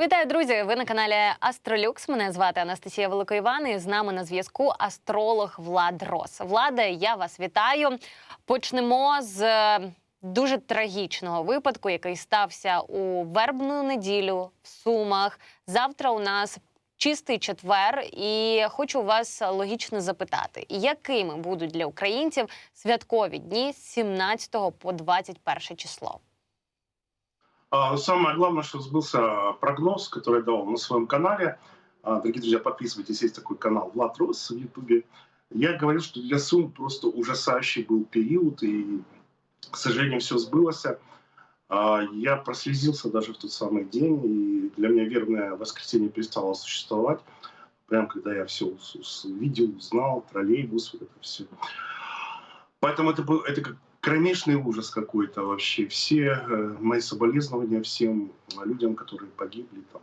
Вітаю, друзі! Ви на каналі Астролюкс. Мене звати Анастасія Великоїван і з нами на зв'язку астролог Влад Рос. Владе, я вас вітаю. Почнемо з е, дуже трагічного випадку, який стався у вербну неділю в Сумах. Завтра у нас чистий четвер, і хочу вас логічно запитати, якими будуть для українців святкові дні з 17 по 21 число? А, Самое главное, что сбылся прогноз, который я давал на своем канале. А, Дорогие друзья, подписывайтесь, есть такой канал Влад Рос в Ютубе. Я говорил, что для Сум просто ужасающий был период, и, к сожалению, все сбылось. А, Я прослезился даже в тот самый день, и для меня верное воскресенье перестало существовать. Прям когда я все видел, узнал, троллейбус, вот это все. Поэтому это, был, это как кромешный ужас какой-то вообще. Все э, мои соболезнования всем людям, которые погибли там.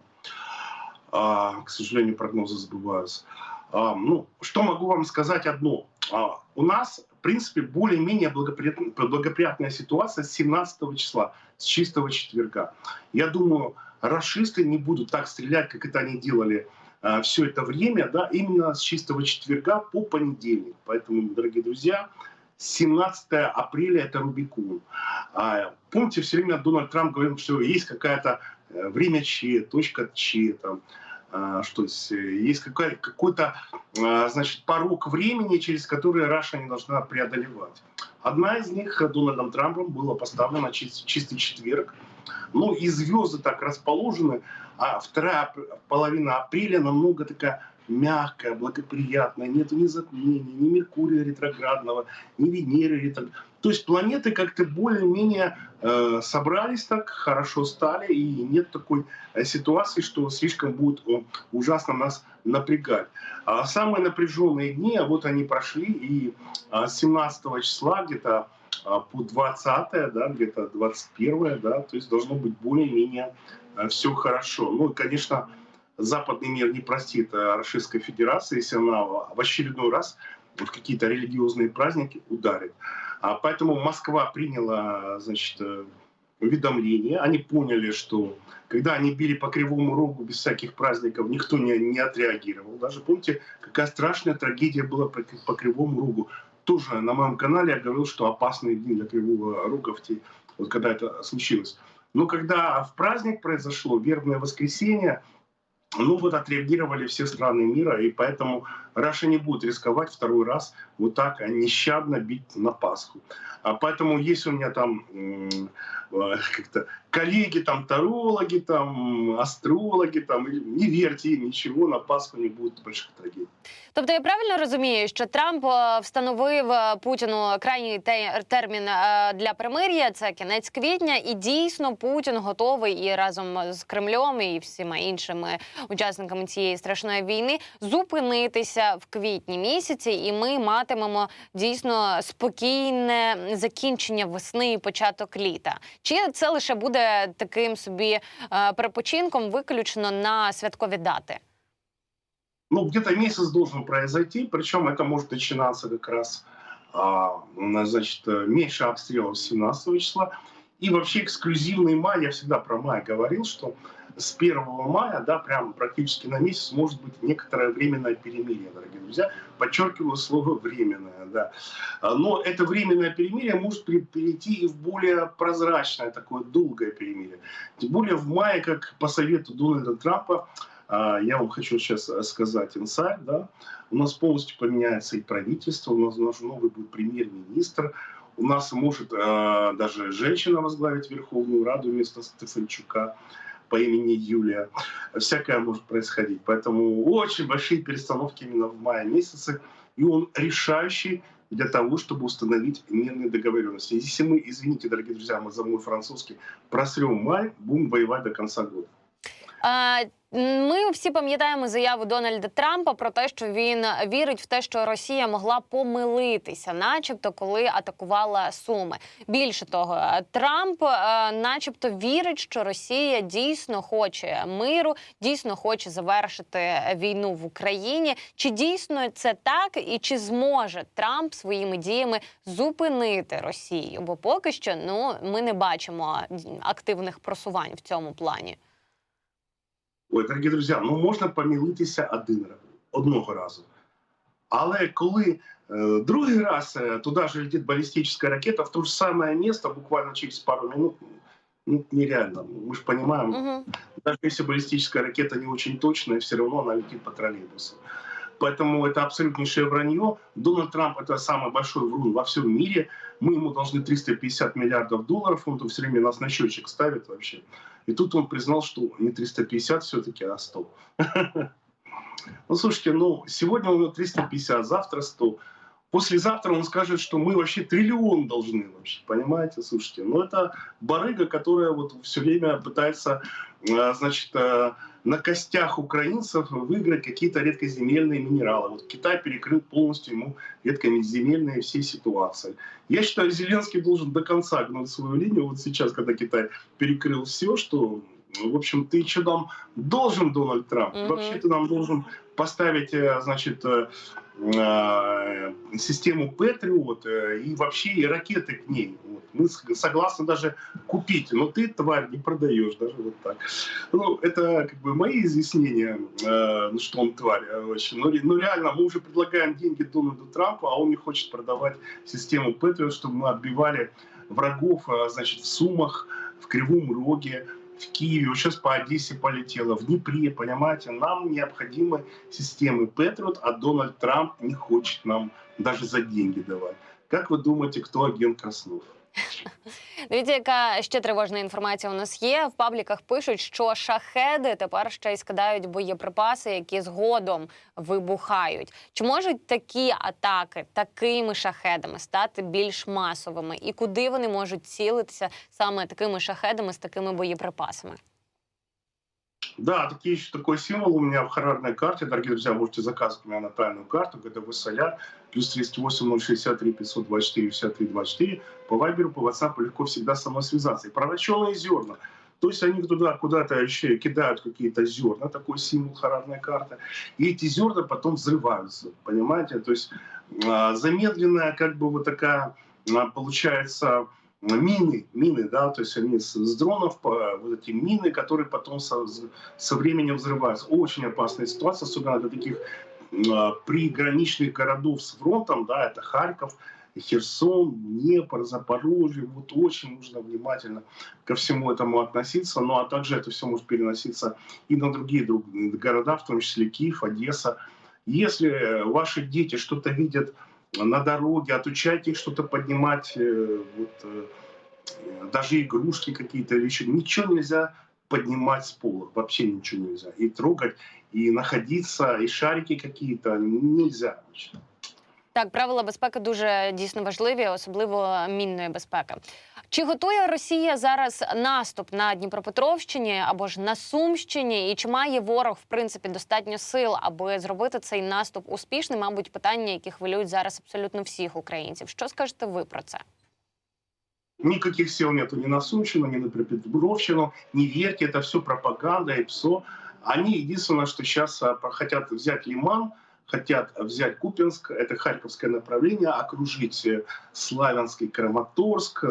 А, к сожалению, прогнозы сбываются. А, ну, что могу вам сказать одно. А, у нас, в принципе, более-менее благоприятная, благоприятная ситуация с 17 числа, с чистого четверга. Я думаю, расисты не будут так стрелять, как это они делали а, все это время, да, именно с чистого четверга по понедельник. Поэтому, дорогие друзья, 17 апреля это Рубикон. А, помните, все время Дональд Трамп говорил, что есть какая-то э, время Ч, точка Ч, там, а, что есть, есть какой-то а, значит, порог времени, через который Раша не должна преодолевать. Одна из них Дональдом Трампом была поставлена чис- чистый четверг. Ну и звезды так расположены, а вторая половина апреля намного такая мягкая, благоприятная, нет ни затмения, ни Меркурия ретроградного, ни Венеры ретроградного. То есть планеты как-то более-менее э, собрались так, хорошо стали, и нет такой э, ситуации, что слишком будет э, ужасно нас напрягать. А самые напряженные дни, а вот они прошли, и с 17 числа где-то а, по 20, да, где-то 21, да, то есть должно быть более-менее все хорошо. Ну конечно, западный мир не простит э, Российской Федерации, если она в очередной раз в какие-то религиозные праздники ударит. А поэтому Москва приняла, значит, э, уведомление. Они поняли, что когда они били по кривому рогу без всяких праздников, никто не, не отреагировал. Даже помните, какая страшная трагедия была по, по кривому рогу. Тоже на моем канале я говорил, что опасные дни для кривого рога в те, вот когда это случилось. Но когда в праздник произошло, вербное воскресенье, ну вот отреагировали все страны мира, и поэтому Раша не будет рисковать второй раз вот так нещадно бить на Пасху. А поэтому есть у меня там как-то коллеги, там тарологи, там астрологи, там не верьте им ничего, на Пасху не будет больших трагедий. Тобто я правильно розумію, що Трамп е, встановив е, Путіну крайній термін е, для примир'я це кінець квітня, і дійсно Путін готовий і разом з Кремлем і всіма іншими учасниками цієї страшної війни зупинитися в квітні місяці, і ми матимемо дійсно спокійне закінчення весни і початок літа. Чи це лише буде таким собі е, перепочинком виключно на святкові дати? Ну, где-то месяц должен произойти, причем это может начинаться как раз, а, значит, э, меньше обстрелов 17 числа. И вообще эксклюзивный май, я всегда про май говорил, что с 1 мая, да, прям практически на месяц может быть некоторое временное перемирие, дорогие друзья. Подчеркиваю слово временное, да. А, Но это временное перемирие может пере- перейти и в более прозрачное, такое долгое перемирие. Тем более в мае, как по совету Дональда Трампа, а, я вам хочу сейчас э, сказать инсайт, да, у нас полностью поменяется и правительство, у нас, у нас новый будет премьер-министр, у нас может э, даже женщина возглавить Верховную Раду вместо Стефанчука по имени Юлия. Всякое может происходить. Поэтому очень большие перестановки именно в мае месяце. И он решающий для того, чтобы установить мирные договоренности. Если мы, извините, дорогие друзья, мы за мой французский, просрем май, будем воевать до конца года. Е, Ми всі пам'ятаємо заяву Дональда Трампа про те, що він вірить в те, що Росія могла помилитися, начебто, коли атакувала Суми. Більше того, е, Трамп, е, начебто, вірить, що Росія дійсно хоче миру, дійсно хоче завершити війну в Україні. Чи дійсно це так, і чи зможе Трамп своїми діями зупинити Росію? Бо поки що ну ми не бачимо активних просувань в цьому плані. Ой, дорогі друзі, ну можна помилитися один раз, одного разу. Але коли е, другий раз е, туди ж летить балістична ракета в то же самое место буквально через пару минут, ну, нереально. Мы же понимаем, Угу. даже если баллистическая ракета не очень точная, все равно она летит по троллейбусу. Поэтому это абсолютнейшее вранье. Дональд Трамп это самый большой врун во всем мире. Мы ему должны 350 миллиардов долларов. Он тут все время нас на счетчик ставит вообще. И тут он признал, что не 350 все-таки, а 100. Ну, слушайте, ну, сегодня у него 350, завтра 100. Послезавтра он скажет, что мы вообще триллион должны вообще, понимаете, слушайте. Ну, это барыга, которая вот все время пытается, э, значит, э, на костях украинцев выиграть какие-то редкоземельные минералы. Вот Китай перекрыл полностью ему редкоземельные все ситуации. Я считаю, Зеленский должен до конца гнуть свою линию. Вот сейчас, когда Китай перекрыл все, что, в общем, ты что нам должен, Дональд Трамп? Мгм. Вообще ты нам должен поставить, э, значит, э, э, систему Патриот и вообще и ракеты к ней. Вот. Мы согласны даже купить, но ты, тварь, не продаешь даже вот так. Ну, это как бы мои изъяснения, э, ну, что он тварь. Ну, ре- ну, реально, мы уже предлагаем деньги Дональду Трампу, а он не хочет продавать систему Патриот, чтобы мы отбивали врагов, значит, в Сумах, в Кривом Роге, в Киеве, вот сейчас по Одессе полетело, в Днепре, понимаете, нам необходимы системы Патриот, а Дональд Трамп не хочет нам даже за деньги давать. Как вы думаете, кто агент Краснов? Дивіться, яка ще тривожна інформація у нас є. В пабліках пишуть, що шахеди тепер ще й скидають боєприпаси, які згодом вибухають. Чи можуть такі атаки такими шахедами стати більш масовими? І куди вони можуть цілитися саме такими шахедами з такими боєприпасами? Да, такие, такой символ у меня в харарной карте. Дорогие друзья, можете заказывать у меня на тайную карту, ГДВ Соляр, плюс 308 063 524 63 24. По Вайберу, по WhatsApp легко всегда со мной связаться. И проращенные зерна. То есть они туда куда-то еще кидают какие-то зерна, такой символ харарной карты. И эти зерна потом взрываются, понимаете? То есть а, замедленная как бы вот такая а, получается мины, мины, да, то есть они с, с дронов, вот эти мины, которые потом со, со временем взрываются. Очень опасная ситуация, особенно для таких приграничных городов с фронтом, да, это Харьков, Херсон, Днепр, Запорожье. Вот очень нужно внимательно ко всему этому относиться. Ну а также это все может переноситься и на другие друг- города, в том числе Киев, Одесса. Если э, ваши дети что-то видят на дороге, отучайте их что-то поднимать, э, вот, э, даже игрушки какие-то еще. Ничего нельзя поднимать с пола, вообще ничего нельзя. И трогать, и находиться, и шарики какие-то нельзя. вообще. Так, правила безпеки дуже дійсно важливі, особливо мінної безпеки. Чи готує Росія зараз наступ на Дніпропетровщині або ж на Сумщині? І чи має ворог в принципі достатньо сил, аби зробити цей наступ успішним? Мабуть, питання, які хвилюють зараз абсолютно всіх українців. Що скажете ви про це? Никаких сил нету ни на Сумщину, ни на Припетровщину. Не верьте, это все пропаганда и ПСО. Они единственное, что сейчас хотят взять Лиман, хотят взять Купинск, это Харьковское направление, окружить э, Славянский, Краматорск,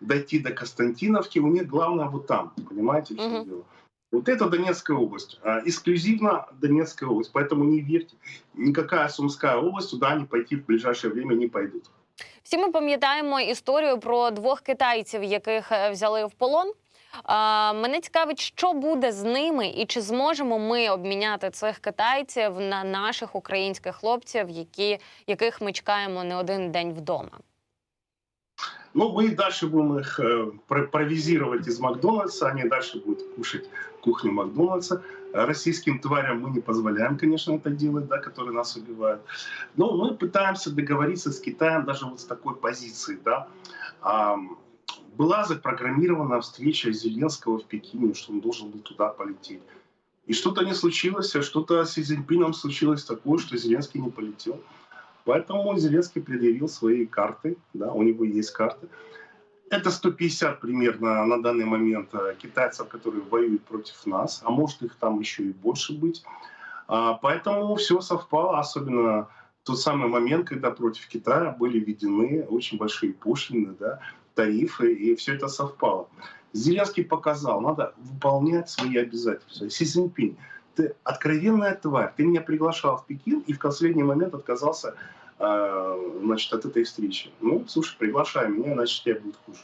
дойти до Константиновки. У них главное вот там, понимаете, в чем Мгм. дело. Вот это Донецкая область, а, эксклюзивно Донецкая область, поэтому не верьте, никакая Сумская область туда они пойти в ближайшее время не пойдут. Всі ми пам'ятаємо історію про двох китайців, яких е, взяли в полон. Мене цікавить, що буде з ними, і чи зможемо ми обміняти цих китайців на наших українських хлопців, які, яких ми чекаємо не один день вдома. Ну, мы и дальше будем их э, про- провизировать из Макдональдса, они дальше будут кушать кухню Макдональдса. Российским тварям мы не позволяем, конечно, это делать, да, которые нас убивают. Но мы пытаемся договориться с Китаем даже вот с такой позиции, да. Была запрограммирована встреча Зеленского в Пекине, что он должен был туда полететь. И что-то не случилось, а что-то с Си случилось такое, что Зеленский не полетел. Поэтому Зеленский предъявил свои карты, да, у него есть карты. Это 150 примерно на данный момент э, китайцев, которые воюют против нас, а может их там еще и больше быть. А, Поэтому все совпало, особенно тот самый момент, когда против Китая были введены очень большие пошлины, да, тарифы, и все это совпало. Зеленский показал, надо выполнять свои обязательства. Си Цзиньпинь ты откровенная тварь. Ты меня приглашал в Пекин и в последний момент отказался значит, от этой встречи. Ну, слушай, приглашай меня, иначе тебе будет хуже.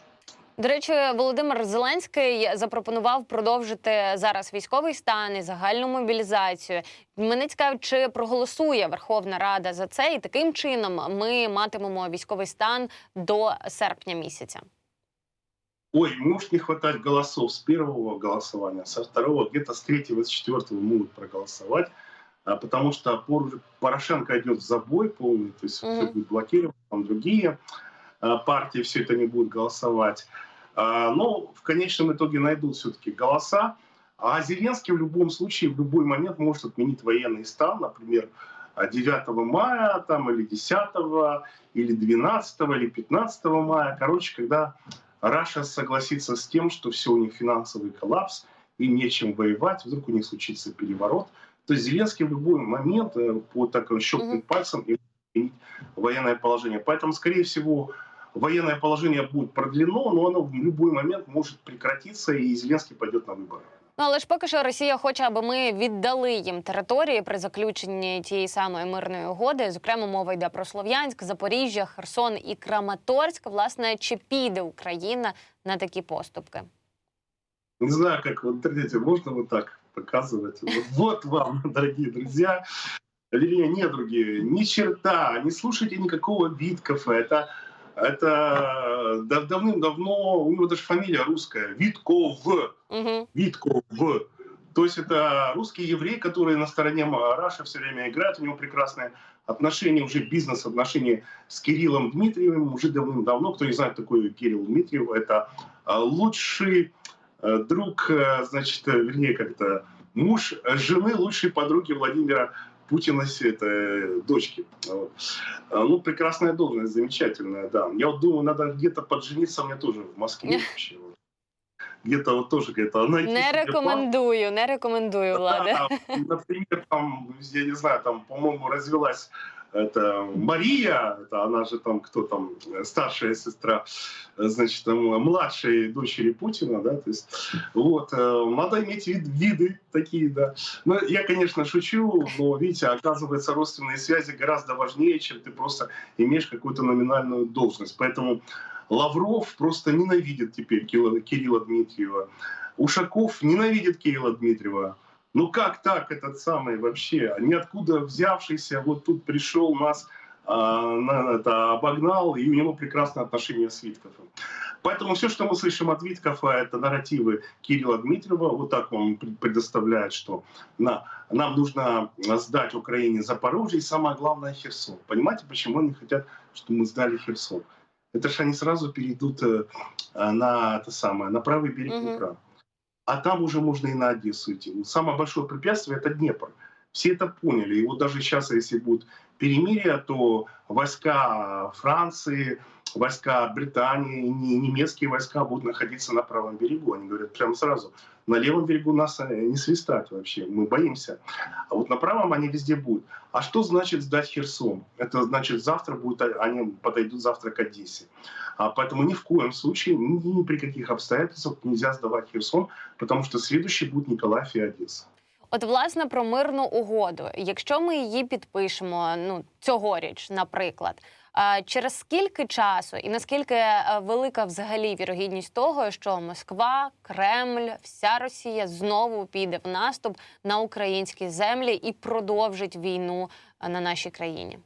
До речі, Володимир Зеленський запропонував продовжити зараз військовий стан і загальну мобілізацію. Мене цікавить, чи проголосує Верховна Рада за це, і таким чином ми матимемо військовий стан до серпня місяця. Ой, может не хватать голосов с первого голосования, со второго, где-то с третьего, с четвертого могут проголосовать, а, потому что Пор- Порошенко идет в забой полный, то есть Мгм. все будет блокировать, там другие а, партии все это не будут голосовать. А, Но в конечном итоге найдут все-таки голоса, а Зеленский в любом случае, в любой момент может отменить военный стан, например, а, 9 мая там, или 10, или 12, или 15 мая. Короче, когда Раша согласится с тем, что все у них финансовый коллапс, и нечем воевать, вдруг у них случится переворот. То есть Зеленский в любой момент э, по так щелкнуть Мгм. пальцем и изменить военное положение. Поэтому, скорее всего, военное положение будет продлено, но оно в любой момент может прекратиться, и Зеленский пойдет на выборы. Ну але ж поки що Росія хоче, аби ми віддали їм території при заключенні тієї самої мирної угоди. Зокрема, мова йде про Слов'янськ, Запоріжжя, Херсон і Краматорськ. Власне, чи піде Україна на такі поступки? Не знаю, как в интернете можно вот так Показывать. Вот, вам, дорогие друзья, вернее, недруги, ни черта, не слушайте никакого Виткофа. Это, это дав- давным-давно, у него даже фамилия русская, Витков, Угу. Витков. То есть это русский еврей, который на стороне Раша все время играет. У него прекрасные отношения, уже бизнес-отношения с Кириллом Дмитриевым уже давным-давно. Кто не знает, такой Кирилл Дмитриев, это а, лучший друг, э, значит, э, вернее, как-то муж э, жены лучшей подруги Владимира Путина, это э, дочки. Ну, прекрасная должность, замечательная, да. Я вот думаю, надо где-то поджениться мне тоже в Москве вообще. Где-то вот тоже где-то найти Не рекомендую, не рекомендую, Влади. да, например, там, я не знаю, там, по-моему, развелась это Мария, это она же там, кто там, старшая сестра, значит, там, младшей дочери Путина, да, то есть, вот, э, надо иметь вид, виды такие, да. Ну, я, конечно, шучу, но, видите, оказывается, родственные связи гораздо важнее, чем ты просто имеешь какую-то номинальную должность, поэтому Лавров просто ненавидит теперь Кирилла, Кирилла Дмитриева, Ушаков ненавидит Кирилла Дмитриева, ну как так этот самый вообще, ниоткуда взявшийся, вот тут пришел нас, на, это, обогнал, и у него прекрасное отношение с Виткофом. Поэтому все, что мы слышим от Виткофа, это нарративы Кирилла Дмитриева, вот так он пред- предоставляет, что на, нам нужно сдать Украине Запорожье и самое главное Херсон. Понимаете, почему они хотят, чтобы мы сдали Херсон? Это же они сразу перейдут э, э, на это самое, на правый берег. Днепра а там уже можно и на Одессу идти. Самое большое препятствие – это Днепр. Все это поняли. И вот даже сейчас, если будет перемирие, то войска Франции, войска Британии, не- немецкие войска будут находиться на правом берегу. Они говорят прямо сразу, на левом берегу нас э, не свистать вообще, мы боимся. А вот на правом они везде будут. А что значит сдать Херсон? Это значит, завтра будет, они подойдут завтра к Одессе. А поэтому ни в коем случае, ни, при каких обстоятельствах нельзя сдавать Херсон, потому что следующий будет Николаев и Одесса. От власне про мирну угоду. Якщо ми її підпишемо, ну цьогоріч, наприклад, через скільки часу і наскільки е, велика взагалі вірогідність того, що Москва, Кремль, вся Росія знову піде в наступ на українські землі і продовжить війну е, на нашій країні?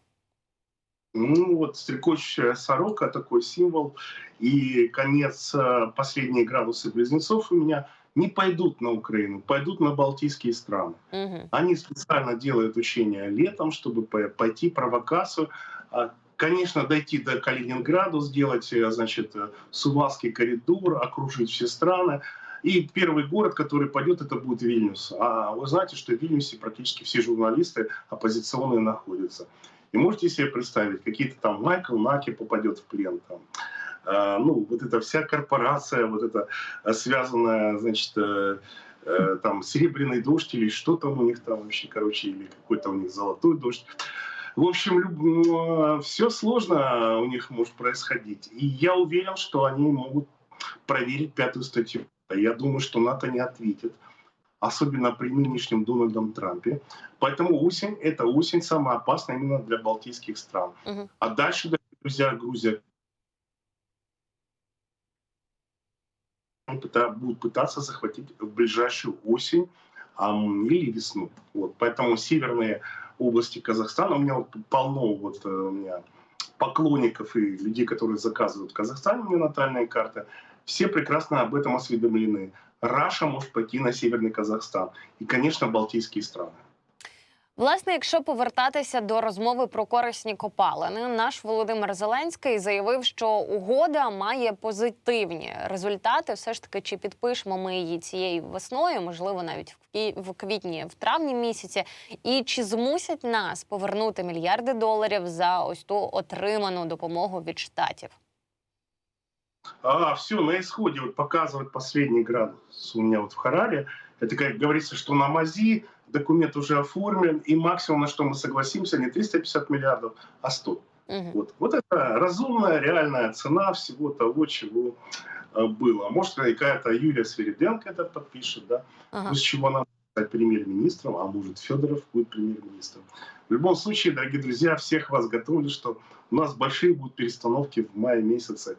Ну вот стрекочущая сорока такой символ, и конец, э, последние градусы близнецов у меня не пойдут на Украину, пойдут на Балтийские страны. Угу. Они специально делают учения летом, чтобы по- пойти провокацию. А, Конечно, дойти до Калининграда, сделать, э, значит, э, Сувалский коридор, окружить все страны. И первый город, который пойдет, это будет Вильнюс. А вы знаете, что в Вильнюсе практически все журналисты оппозиционные находятся. И можете себе представить, какие-то там Майкл Наки попадет в плен. Там. А, ну, вот эта вся корпорация, вот это э, связанная, значит, э, э, там серебряный дождь или что там у них там вообще, короче, или какой-то у них золотой дождь. В общем, все сложно у них может происходить. И я уверен, что они могут проверить пятую статью. Я думаю, что НАТО не ответит. Особенно при нынешнем Дональдом Трампе. Поэтому осень – это осень самая опасная именно для балтийских стран. Мгм. А дальше, друзья, Грузия будут пытаться захватить в ближайшую осень ам, или весну. Вот. Поэтому северные области Казахстана, у меня вот полно вот, э, у меня поклонников и людей, которые заказывают в Казахстане мне натальные карты, все прекрасно об этом осведомлены. Раша может пойти на Северный Казахстан. И, конечно, Балтийские страны. Власне, якщо повертатися до розмови про корисні копалини, наш Володимир Зеленський заявив, що угода має позитивні результати. Все ж таки, чи підпишемо ми її цією весною, можливо, навіть в квітні, в травні місяці, і чи змусять нас повернути мільярди доларів за ось ту отриману допомогу від штатів? А, все, на исходе вот показывает последний градус у меня вот в Хараре. Это, как говорится, что на МАЗИ документ уже оформлен, и максимум, на что мы согласимся, не 350 миллиардов, а 100. Угу. Вот, вот это разумная, реальная цена всего того, чего э, было. Может, какая-то Юлия Свириденко это подпишет, да, Ага. после чего она стать премьер-министром, а может Федоров будет премьер-министром. В любом случае, дорогие друзья, всех вас готовлю, что у нас большие будут перестановки в мае месяце.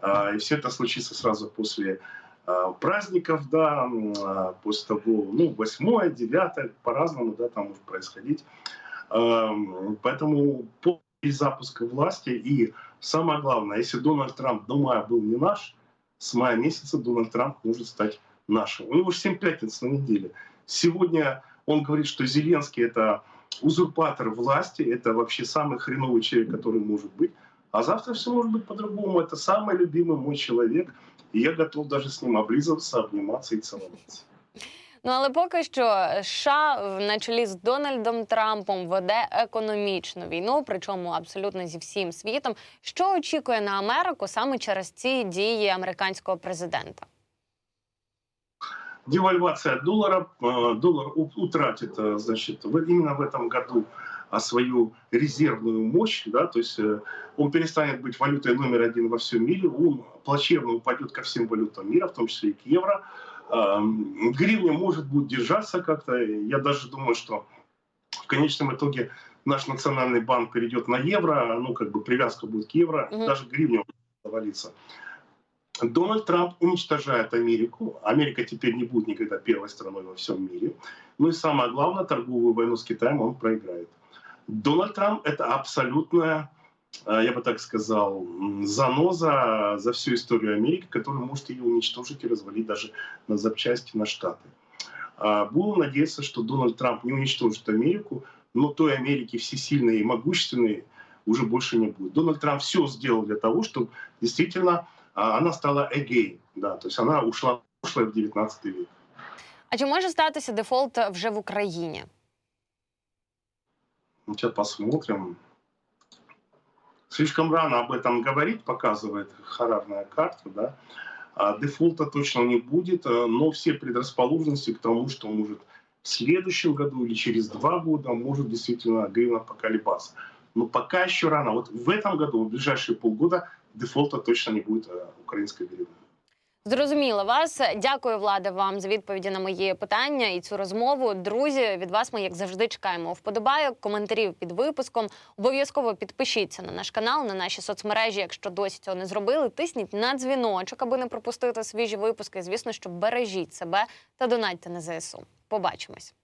А, И все это случится сразу после а, праздников, да, а, после того, ну, 8 9 по-разному, да, там может происходить. Поэтому по запуска власти и самое главное, если Дональд Трамп до мая был не наш, с мая месяца Дональд Трамп может стать нашим. У него же 7 пятниц на неделе. Сегодня он говорит, что Зеленский это узурпатор власти, это вообще самый хреновый человек, который может быть. А завтра все может быть по-другому. Это самый любимый мой человек. И я готов даже с ним облизываться, обниматься и целоваться. Ну але поки що США в- на чолі з Дональдом Трампом веде економічну війну, причому абсолютно зі всім світом. Що очікує на Америку саме через ці дії американського президента? Девальвация доллара. э, Доллар у- утратит, э, значит, в- именно в этом году а, свою резервную мощь, да, то есть э, он перестанет быть валютой номер один во всем мире, он плачевно упадет ко всем валютам мира, в том числе и к евро. Эм, Гривня может будет держаться как-то. Я даже думаю, что в конечном итоге наш национальный банк перейдет на евро, ну, как бы привязка будет к евро, Мгм. даже гривня может завалиться. Дональд Трамп уничтожает Америку. Америка теперь не будет никогда первой страной во всем мире. Ну и самое главное, торговую войну с Китаем он проиграет. Дональд Трамп это абсолютная, э, я бы так сказал, заноза за всю историю Америки, которая может ее уничтожить и развалить даже на запчасти на Штаты. А, Буду надеяться, что Дональд Трамп не уничтожит Америку, но той Америки всесильной и могущественной уже больше не будет. Дональд Трамп все сделал для того, чтобы действительно а, она стала again, да, то есть она ушла прошлое в 19 век. А чи може статися дефолт вже в Україні? Ну, Сейчас посмотрим. Слишком рано об этом говорить, показывает харарная карта, да. А дефолта точно не будет, э, но все предрасположенности к тому, что может в следующем году или через два года может действительно гривна поколебаться. Но пока еще рано. Вот в этом году, в ближайшие полгода дефолта точно не будет э, украинской гривны. Зрозуміла вас. Дякую, влада, вам за відповіді на мої питання і цю розмову. Друзі, від вас ми, як завжди, чекаємо вподобайок, коментарів під випуском. Обов'язково підпишіться на наш канал, на наші соцмережі, якщо досі цього не зробили. Тисніть на дзвіночок, аби не пропустити свіжі випуски. Звісно, що бережіть себе та донатьте на ЗСУ. Побачимось.